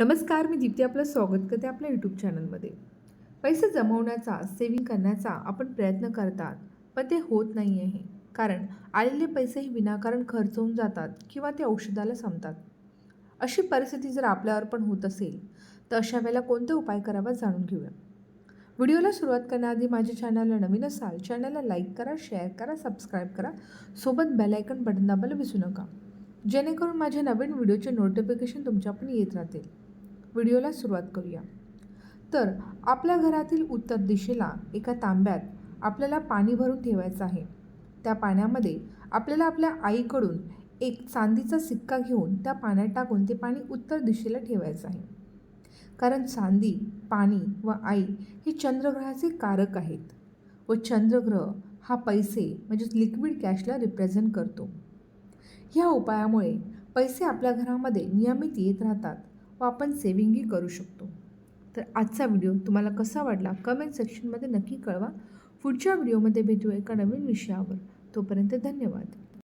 नमस्कार मी दीप्ती आपलं स्वागत करते आपल्या यूट्यूब चॅनलमध्ये पैसे जमवण्याचा सेविंग करण्याचा आपण प्रयत्न करतात पण ते होत नाही आहे. कारण आलेले पैसेही विनाकारण खर्च होऊन जातात किंवा ते औषधाला संपतात. अशी परिस्थिती जर आपल्यावर पण होत असेल तर अशा वेळेला कोणते उपाय करावा जाणून घेऊया. व्हिडिओला सुरुवात करण्याआधी माझ्या चॅनलला नवीन असाल चॅनलला लाईक करा शेअर करा सबस्क्राईब करा. सोबत बेलायकन बटन दाबायला विसरू नका. जेणेकरून माझ्या नवीन व्हिडिओचे नोटिफिकेशन तुमच्या पण येत राहतील. व्हिडिओला सुरुवात करूया. तर आपल्या घरातील उत्तर दिशेला एका तांब्यात आपल्याला पाणी भरून ठेवायचं आहे. त्या पाण्यामध्ये आपल्याला आपल्या आईकडून एक चांदीचा सिक्का घेऊन त्या पाण्यात टाकून ते पाणी उत्तर दिशेला ठेवायचं आहे. कारण चांदी पाणी व आई हे चंद्रग्रहाचे कारक आहेत व चंद्रग्रह हा पैसे म्हणजेच लिक्विड कॅशला रिप्रेझेंट करतो. ह्या उपायामुळे पैसे आपल्या घरामध्ये नियमित येत राहतात. व आपण सेव्हिंगही करू शकतो. तर आजचा व्हिडिओ तुम्हाला कसा वाटला? कमेंट सेक्शनमध्ये नक्की कळवा. पुढच्या व्हिडिओमध्ये भेटू एका नवीन विषयावर. तोपर्यंत धन्यवाद.